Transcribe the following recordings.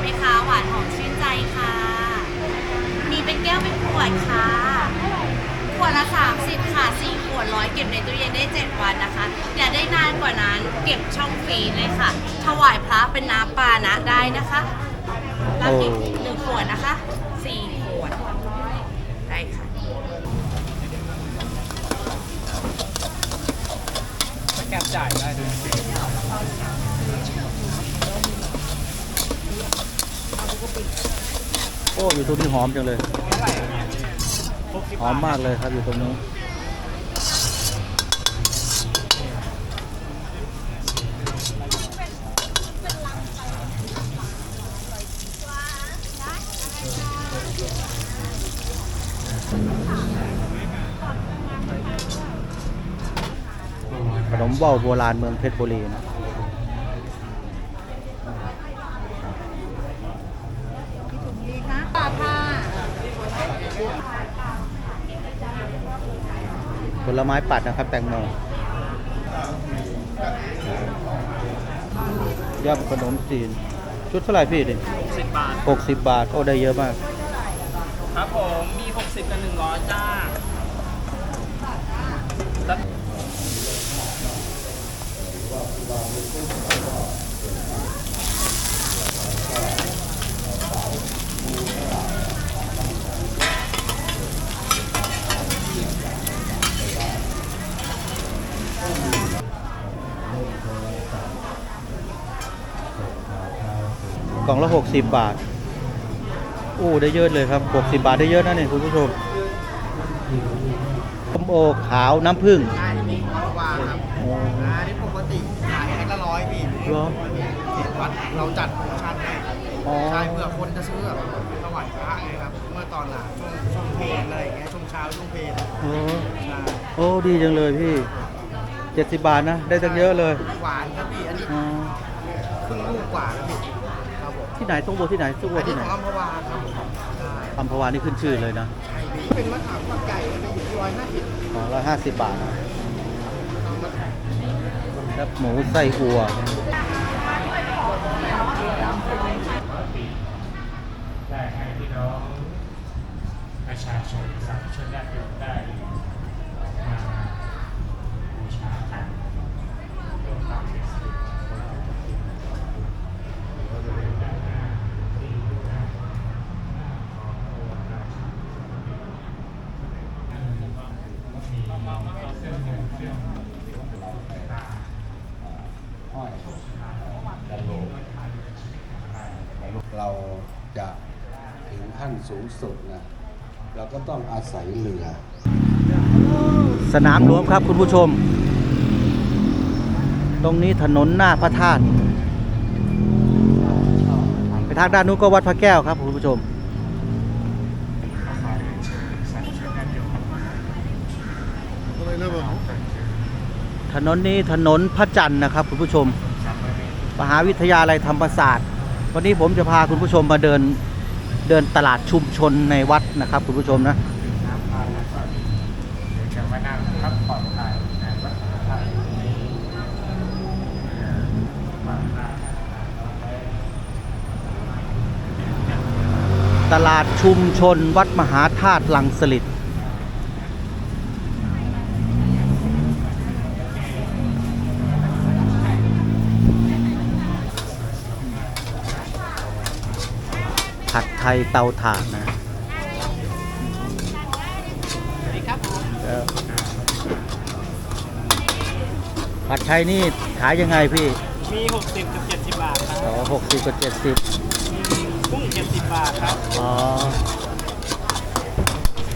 ไหมคะหวานหอมชื่นใจค่ะ มีเป็นแก้วเป็นขวดค่ะ ขวดละ 30 ค่ะ4ขวดร้อยเก็บในตู้เย็นได้ 7 วันนะคะ อยากได้นานกว่านั้นเก็บช่องฟรีเลยค่ะ ถวายพระเป็นน้ำปานะได้นะคะแล้วอีกหนึ่งขวดนะคะ4ขวดได้ค่ะแกจ่ายได้ด้วย โอ้อยู่ตรงนี้หอมจังเลยหอะเนี่ยหกสิบหอมมากเลยครับอยู่ตรงนี้ขนมว่าวโบราณเมืองเพชรบุรีนะ ผลไม้ปัดนะครับ แตงโมยำขนมจีน ชุดเท่าไหร่พี่ดิสิบบาท หกสิบบาท โอ้ได้เยอะมาก ครับผม มี 60 กับ 100 จ้าแล้ว องละหกสิบบาทโอ้ได้เยอะเลยครับหกสิบาทได้เยอะนะเนี่ยคุณผู้ชมส้มโอขาวน้ำผึ้งใช่นี่วางครับโอ้อ่านี่ปกติขายแพ็คละร้อยพี่เหรอเห็นวัดเราจัดโปรโมชั่นให้อ๋อใช่เพื่อคนจะซื้อแบบถวายพระไงครับ เมื่อตอนหลังช่วงช่วงเพลนอะไรอย่างเงี้ยช่วงเช้าช่วงเพลนโอ้ใช่โอ้ดีจังเลยพี่เจ็ดสิบบาทนะ ได้ตั้งเยอะเลย หวานครับพี่ อันนี้อ๋อครึ่งลูกกว่าครับพี่ครับผม ที่ไหนส้มโอที่ไหนส้มโออันนี้ที่ไหขนองอัมพวาครับผมใช่อัมพวานี่ขึ้นชื่อเลยนะใช่พี่เป็นมะขามฝักใหญ่จะอยู่ที่ร้อยห้าสิบอ๋อร้อยห้าสิบบาทนะเอามาแล้วหมูไส้อัว ได้ให้พี่น้องประชาชนสาธุชนญาติโยมได้มาบูชากันเพื่อความเป็นสิริมงคลบริเวณด้านหน้าที่หน้าขององค์ราชามีเครื่องเงินเครื่องตา เราจะถึงขั้นสูงสุดนะเราก็ต้องอาศัยเรือ สนามหลวงครับคุณผู้ชม ตรงนี้ถนนหน้าพระธาตุไปทางด้านนู้นก็วัดพระแก้วครับคุณผู้ชมถนนนี้ถนนพระจันทร์นะครับคุณผู้ชม มหาวิทยาลัยธรรมศาสตร์ วันนี้ผมจะพาคุณผู้ชมมาเดินเดินตลาดชุมชนในวัดนะครับ คุณผู้ชมนะจะมานั่งพักผ่อนถ่ายในวัดพระธาตุนี้ตลาดชุมชนวัดมหาธาตุลังสลิดผัดไทยเตาถ่านนะสวัสดีครับผมเออผัดไทยนี่ขายยังไงพี่ มี 60กับ70 บาทครับอ๋อหกสิบกับเจ็ดสิบกุ้ง70 บาทครับ อ๋อ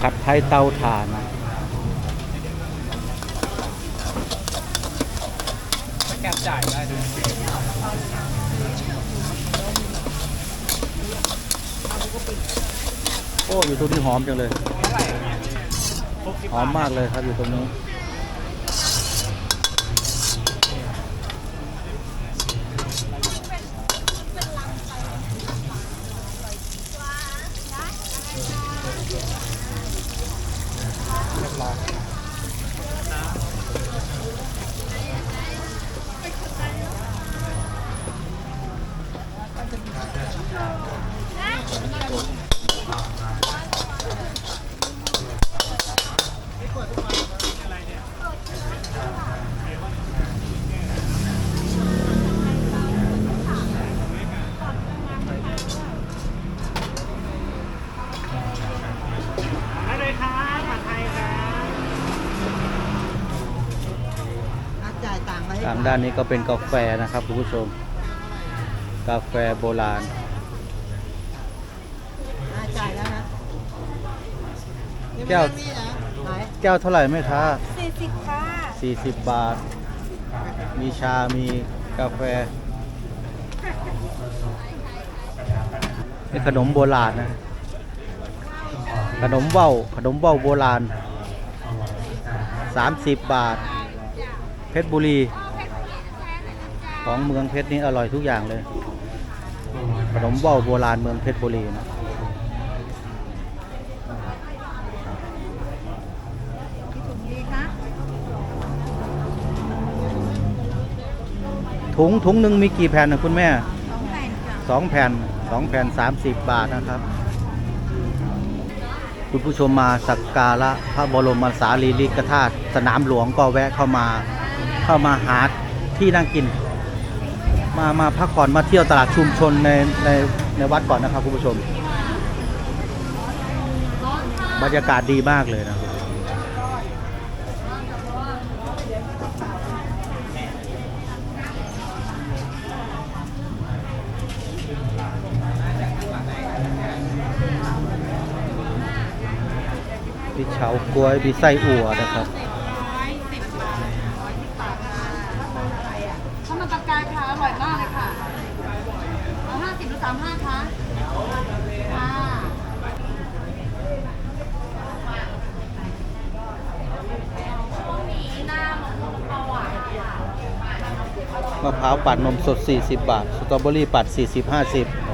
ผัดไทยเตาถ่านนะสแกนจ่ายได้ด้วย อ้อยู่ตรงนี้หอมจังเลย หอมมากเลยครับอยู่ตรงนี้ ท ทาง ด้านนี้ก็เป็นกาแฟนะครับคุณผู้ชม กาแฟโบราณจ่ายแล้วนะแก้วนี่นะไหนแก้วเท่าไหร่ไหมคะสี่สิบค่ะ40บาท มีชา มีกาแฟนี่ขนมโบราณนะ ขนมเบ้า ขนมเบ้าโบราณ 30 บาท เพชรบุรี ของเมืองเพชรนี่อร่อยทุกอย่างเลย ขนมเบ้าโบราณเมืองเพชรบุรีนะถุงถุงหนึ่งมีกี่แผ่นนะคุณแม่สองแผ่นค่ะสองแผ่นสองแผ่นสามสิบบาทนะครับ คุณผู้ชมมาสักการะพระบรมสารีริกธาตุสนามหลวงก็แวะเข้ามาเข้ามาหาที่นั่งกิน มามาพักผ่อนมาเที่ยวตลาดชุมชนในในในวัดก่อนนะครับคุณผู้ชม บรรยากาศดีมากเลยนะครับมีเฉากล้วยมีไส้อั่วนะครับ ข้าวมันปลากายค่ะ อร่อยมากเลยค่ะ เอาห้า สิบหรือสามห้าคะค่ะช่วงนี้หน้ามะม่วงปลาหวานค่ะมะพร้าวปั่นนมสด 40 บาท สตรอเบอรี่ปั่น40 50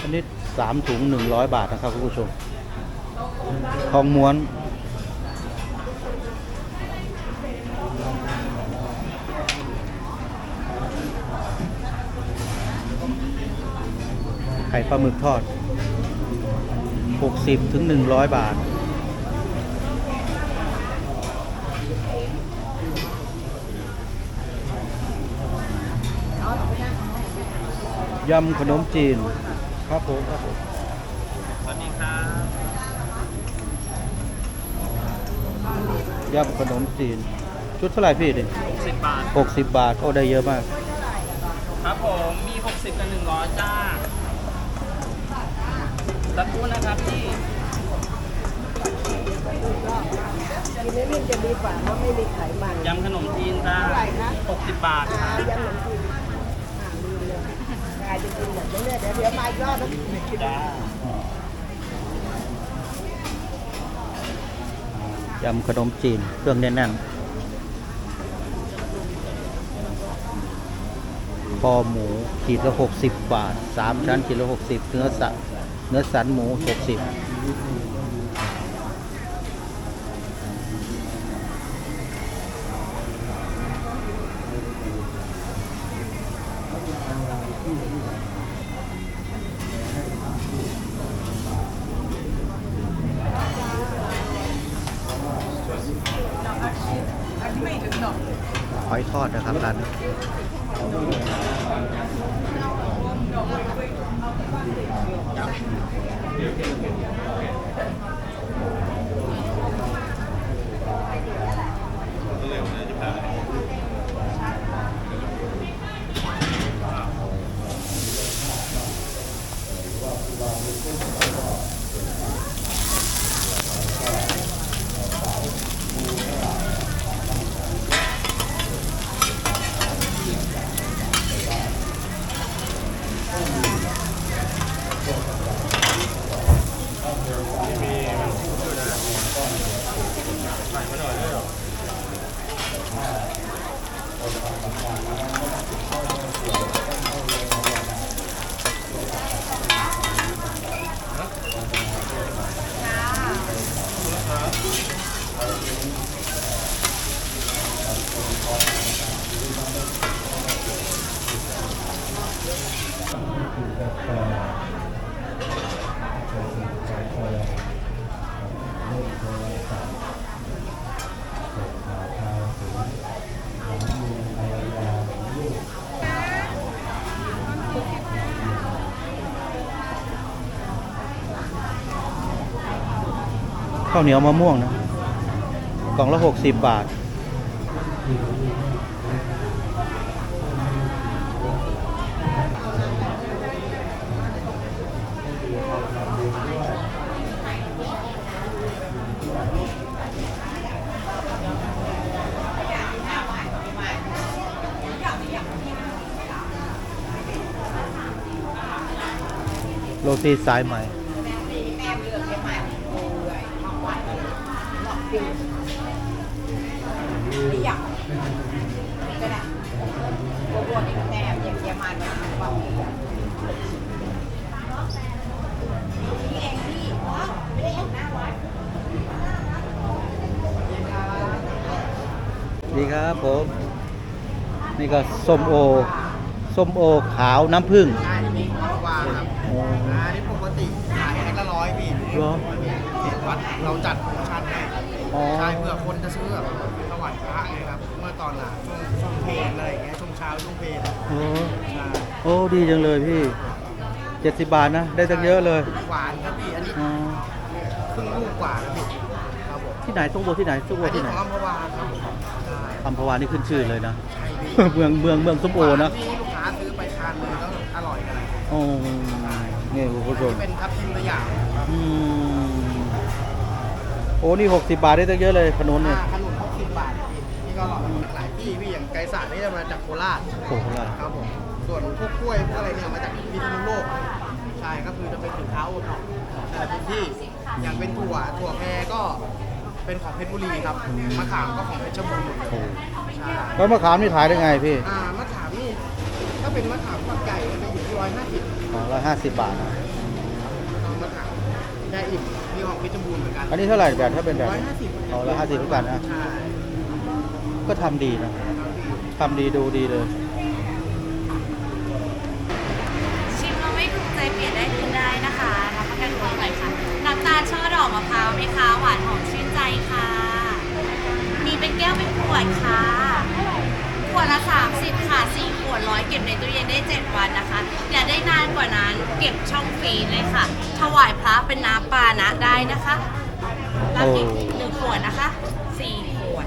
อั นนี้3ถุง100บาทนะครับคุณผู้ชมทองม้วน ไข่ปลาหมึกทอด 60ถึง100 บาท ยำขนมจีน ครับผมครับผมสวัสดีครับยำขนมจีน ชุดเท่าไหร่พี่ดิ60 บาท หกสิบบาทโอ้ได้เยอะมาก ครับผม มี 60 กับ 100 จ้าสักครู่นะครับพี่ กินนี่มันจะดีกว่าเพราะไม่มีไขมันยำขนมจีนจ้าเท่าไหร่คะ 60 บาทคอ่ารับยำขนมจีนอ่าลืมเลย กายจะกินแบบนี้เดี๋ยวเดี๋ยวมาอีกรอบนะจ้ายำขนมจีนเครื่องแน่นๆคอหมูขีดละหกสิบบาทสามชั้นขีดละหกสิบเนื้อสันเนื้อสันหมูหกสิบ ข้าวเหนียวมะม่วงนะกล่องละหกสิบบาท โรตีสายใหม่ ดีครับผม นี่ก็ส้มโอ ส้มโอขาวน้ำผึ้งใช่มีของวางครับอ้อ่านี่ปกติขายแพ็คละร้อยพี่เหรอเขตวัดเราจัดโปรโมชั่นให้อ๋อ ใช่เพื่อคนจะซื้อแบบถวายพระไงครับ เมื่อตอนหลังช่วงช่วงเพลนอะไรอย่างเงี้ย ช่วงเช้าช่วงเพลนโอ้ใช่โอ้ดีจังเลยพี่เจ็ดสิบบาทนะ ได้ตั้งเยอะเลยหวานครับพี่ อันนี้อ๋อครึ่งลูกกว่าครับพี่ครับผมที่ไหนตุ้งโบที่ไหนตุ้งโบอันนี้ที่ไหนองอัมพวาครับผม อัมพวานี่ขึ้นชื่อเลยนะใช่พี่เมืองเมืองเมืองส้มโอนะที่ลูกค้าซื้อไปทานเลยแล้วอร่อยกันโอ้นี่คุณผู้ชมเป็นทับทิมตัวอย่างอืมโอ้นี่หกสิบบาทได้ตั้งเยอะเลยขนุนเนี่ยอ่าขนุน60บาทพี่นี่ก็อร่อยหลายที่พี่อย่างไก่สารนี่จะมาจากโคราชโอ้โหล่ะครับผมส่วนพวกกล้วยพวกอะไรเนี่ยมาจากพิษณุโลกใช่ก็คือจะเป็นสินค้าโอท็อปแต่ละพื้นที่อย่างเป็นถั่วถั่วแพรก็ เป็นของเพชรบุรีครับมะขามก็ของเพชรบูรณ์โอ้โหใช่แล้วมะขามนี่ขายได้ไงพี่อ่ามะขามนี่ถ้าเป็นมะขามฝักใหญ่มันจะอยู่ที่ร้อยห้าสิบสองร้อยห้าสิบบาทนะมะขามได้อีกมีของเพชรบูรณ์เหมือนกันอันนี้เท่าไหร่แบบถ้าเป็นแบบร้อยห้าสิบเอาละห้าสิบเหมือนกันนะใช่ก็ทำดีนะครับพี่ทำดีดูดีเลย ชิมแล้วไม่ถูกใจเปลี่ยนได้คืนได้นะคะรับประกันความอร่อยค่ะน้ำตาลช่อดอกมะพร้าวไหมคะหวานหอมชื่นใจค่ะ มีเป็นแก้วเป็นขวดค่ะขวดละ30 ค่ะ4ขวดร้อยเก็บในตู้เย็นได้ 7 วันนะคะ อยา กว่านั้น เก็บช่องฟรีเลยค่ะ ถวายพระเป็นน้ำปานะได้นะคะรับอีกหนึ่งขวดนะคะสี่ขวด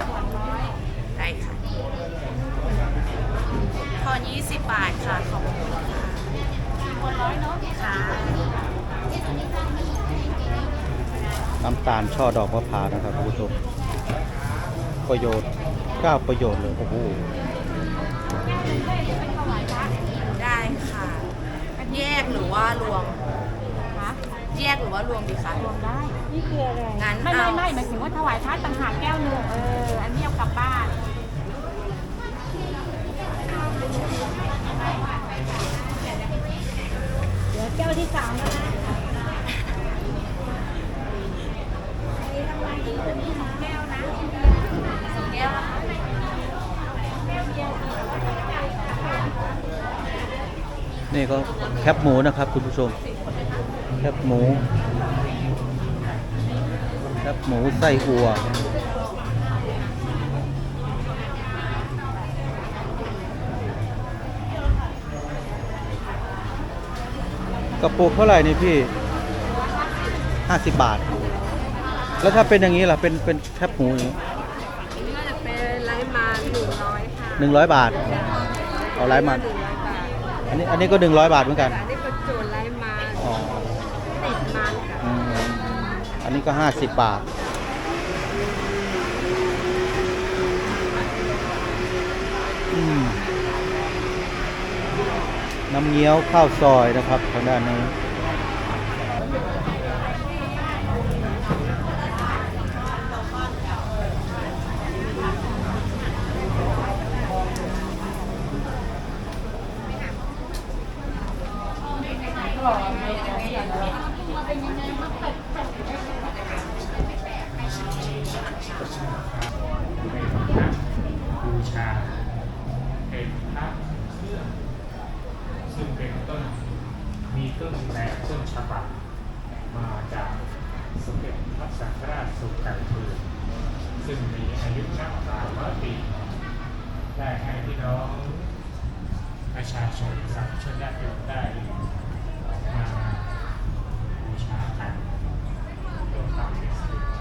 ได้ค่ะทอน20บบาทค่ะขอบคุณค่ะคนร้อยเนาะค่ะน้ำตาลช่อดอกมะพร้าวนะครับคุณผู้ชมประโยชน์เก้าประโยชน์เลยโอ้โห กหรือว่ารวมคะแยกหรือว่ารวมดีคะรวมได้นี่คืออะไรงั้นไม่ไม่เอาไม่หมายถึงว่าถวายพระต่างหากแก้วหนึงเอออันนี้เอากลับบ้านเดี๋ยวแก้วที่สามแล้วนะ นี่ก็แคบหมูนะครับ คุณผู้ชมแคบหมูแคบหมูไส้อัวกระปุกเท่าไหร่นี่พี่ห้าสิบบาท แล้วถ้าเป็นอย่างนี้ล่ะ เป็นเป็นแคบหมูอย่างนี้น่าจะเป็นไร้มาหนึ่งร้อยค่ะหนึ่งร้อยบาท เอาไร้มันหนึ่งร้ อยบาทอันนี้อันนี้ก็หนึ่งร้อยบาทเหมือนกัน อันนี้เป็นโจนไร้มาอ๋อติดมันค่ะอืมอันนี้ก็ห้าสิบบาท อืมน้ำเงี้ยวข้าวซอยนะครับทางด้านนี้ บูชาเป็นพระเครื่องซึ่งเป็นต้นมีต้นแบบต้นฉบับมาจาก สมเด็จพระสังฆราชสุไก่พืนซึ่งมีอายุนับหลายร้อยปี ได้ให้พี่น้องประชาชนสาธุชนญาติโยมได้มาบูชากันร่วมกันเป็นสิริ